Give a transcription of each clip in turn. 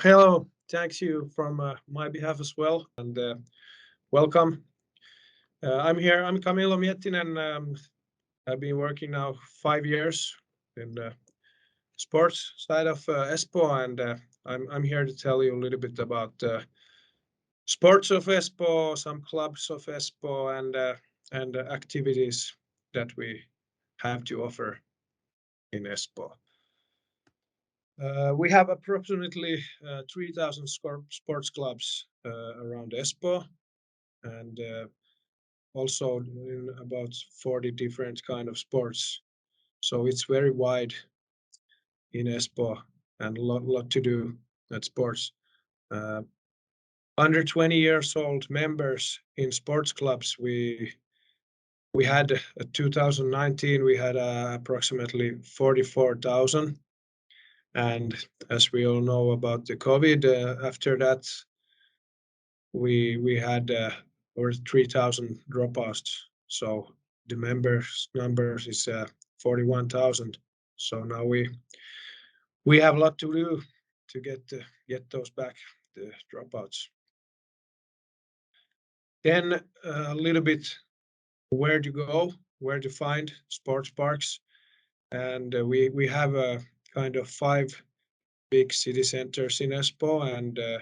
Hello. thanks you from uh, my behalf as well, and uh, welcome. Uh, I'm here. I'm Camillo Miettinen. Um, I've been working now five years in the sports side of Espoo, and I'm here to tell you a little bit about sports of Espoo, some clubs of Espoo, and, and activities that we have to offer in Espoo. Uh, we have approximately uh, 3,000 sports clubs uh, around Espoo, and also in about 40 different kind of sports. So it's very wide in Espoo and a lot to do at sports. Under 20 years old members in sports clubs, we we had 2019 we had approximately 44,000. And as we all know about the COVID, uh, after that, we we had uh, over 3,000 dropouts. So the members numbers is uh, 41,000. So Now we we have a lot to do to get get those back, the dropouts. Then a little bit where to go, where to find sports parks. And we we have kind of five big city centers in Espoo, and uh,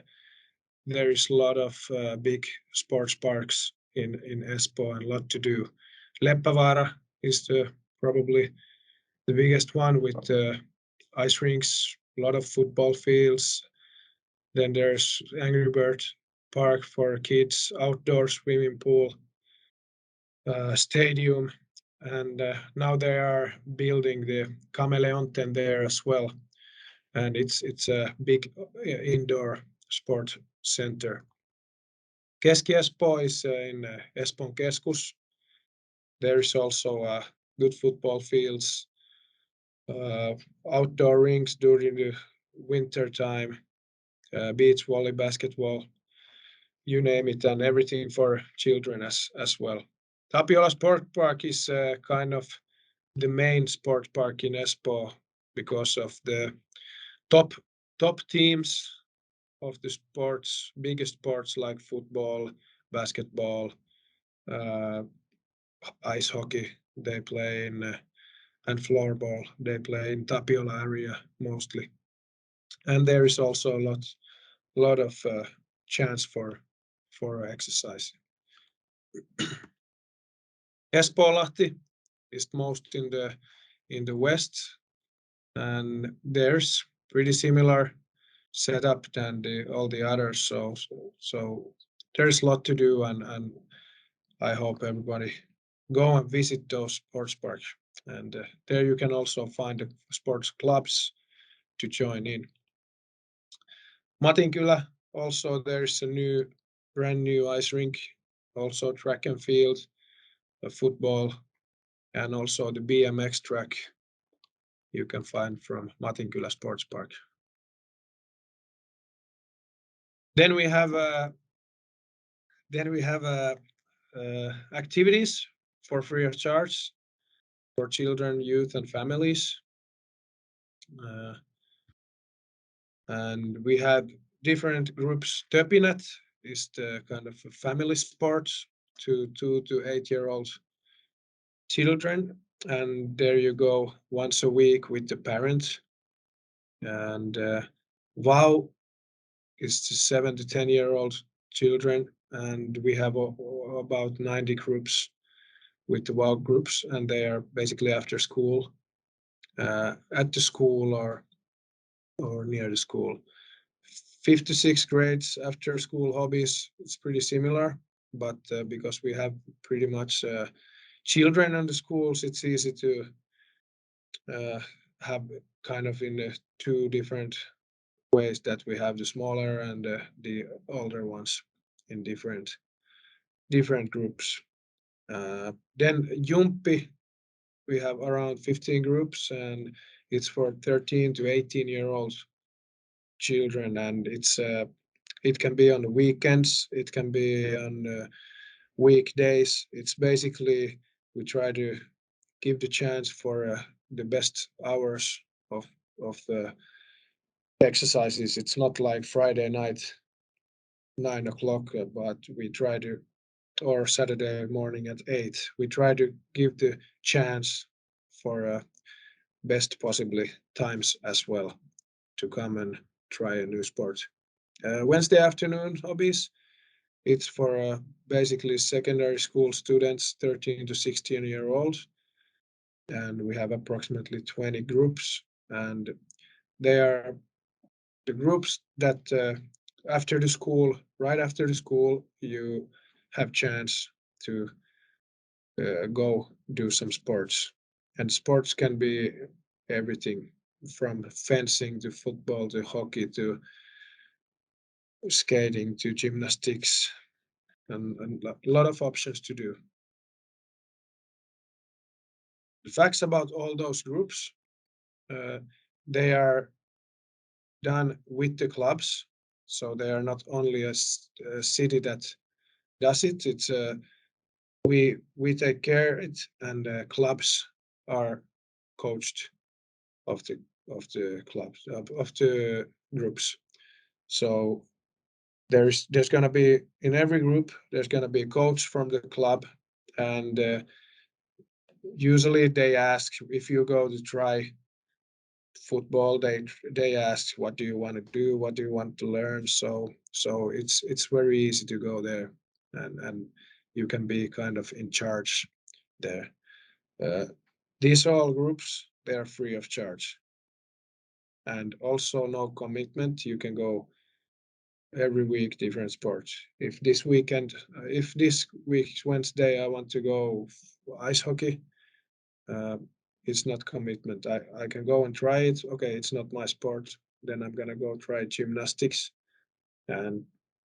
there is a lot of uh, big sports parks in in Espoo and a lot to do. Leppävaara is the probably the biggest one with uh, ice rinks, a lot of football fields. Then there's Angry Bird Park for kids, outdoor swimming pool, stadium, and uh, now they are building the Kameleonten there as well. And it's it's a big uh, indoor sport center. Keski-Espoo is uh, in Espoon Keskus. There is also good football fields, outdoor rinks during the winter wintertime, beach volley, basketball, you name it, and everything for children as as well. Tapiola Sport Park is uh, kind of the main sport park in Espoo because of the top top teams of the sports, biggest sports like football, basketball, uh, ice hockey, they play in, uh, and floorball, they play in Tapiola area mostly. And there is also a lot lot of chance for for exercise. Espoonlahti is most in the in the west, and there's pretty similar setup than all the others. So so There is a lot to do and I hope everybody go and visit those sports parks. And uh, there you can also find the sports clubs to join in. Matinkylä, also there is a new, brand-new ice rink, also track and field, football, and also the BMX track you can find from Matinkylä Sports Park. Then we have a then we have a activities for free of charge for children, youth, and families. Uh, and we have different groups. Töpinät is the kind of family sport to two to eight-year-old children, and there you go once a week with the parents. And uh, WOW is the seven to 10-year-old children, and we have about 90 groups with the WOW groups, and they are basically after school, uh, at the school or or near the school. Fifth to sixth grades after school hobbies, it's pretty similar, but uh, because we have pretty much uh, children in the schools, it's easy to uh, have kind of in two different ways that we have the smaller and the older ones in different different groups. Then Jumpi, we have around 15 groups, and it's for 13 to 18-year-old children, and it can be on the weekends, it can be on weekdays. It's basically we try to give the chance for the best hours of of the exercises. It's not like Friday night, nine o'clock, uh, but we try to, or Saturday morning at eight. We try to give the chance for uh, best possibly times as well to come and try a new sport. Uh, Wednesday afternoon hobbies. It's for uh, basically secondary school students, 13 to 16 year old. And we have approximately 20 groups and they are the groups that uh, after the school, right after the school, you have chance to uh, go do some sports. And sports can be everything from fencing to football to hockey to skating to gymnastics and, and a lot of options to do. The facts about all those groups, uh, they are done with the clubs. So they are not only a, a city that does it, it's uh, we we take care it and uh, clubs are coached of the of the clubs of, of the groups. So there's there's going to be in every group there's going to be a coach from the club and uh, usually they ask if you go to try football they they ask what do you want to do? What do you want to learn? So so it's it's very easy to go there and and you can be kind of in charge there. Uh, these are all groups they are free of charge. And also no commitment you can go every week different sports. If this weekend, if this week's Wednesday, I want to go ice hockey, uh, it's not commitment. I, I can go and try it. Okay, it's not my sport. Then I'm gonna go try gymnastics, and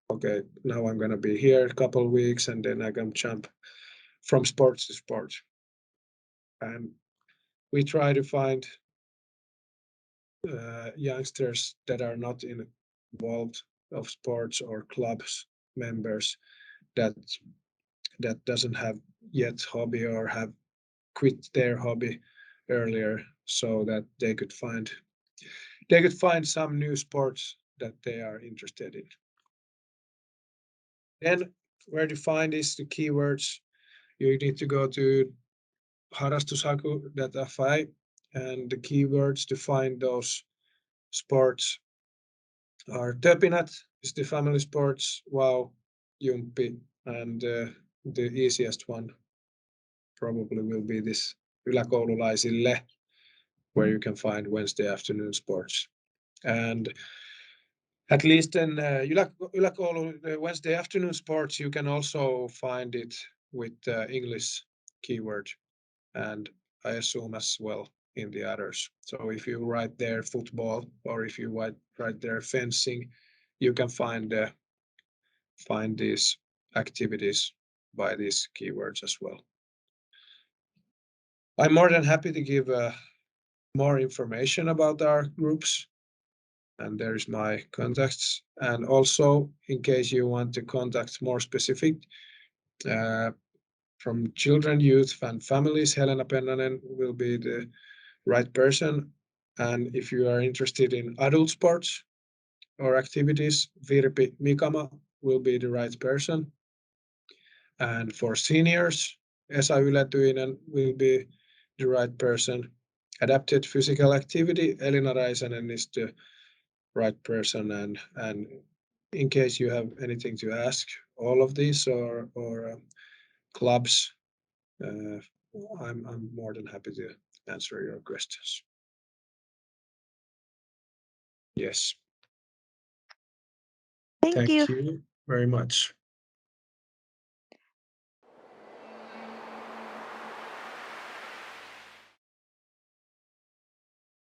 okay, now I'm gonna be here a couple of weeks, and then I can jump from sports to sport. And we try to find uh, youngsters that are not involved of sports or clubs members that that doesn't have yet hobby or have quit their hobby earlier so that they could find they could find some new sports that they are interested in. Then where to find is the keywords. You need to go to harrastushaku.fi and the keywords to find those sports are Töpinät is the family sports, wow, Jumpi, and uh, the easiest one probably will be this yläkoululaisille, where you can find Wednesday afternoon sports. And at least in uh, yläkoulu, Wednesday afternoon sports, you can also find it with uh, English keyword, and I assume as well in the others. So if you write there football or if you write, write there fencing, you can find uh, find these activities by these keywords as well. I'm more than happy to give uh, more information about our groups. And there's my contacts. And also, in case you want to contact more specific, uh, from children, youth, and families, Helena Pennanen will be the right person. And if you are interested in adult sports or activities, Virpi Mikama will be the right person. And for seniors, Esa Ylätyinen will be the right person. Adapted physical activity, Elina Räisänen is the right person. And, and in case you have anything to ask, all of these or, or um, clubs, uh, I'm, I'm more than happy to answer your questions. Yes. Thank, Thank you. you very much.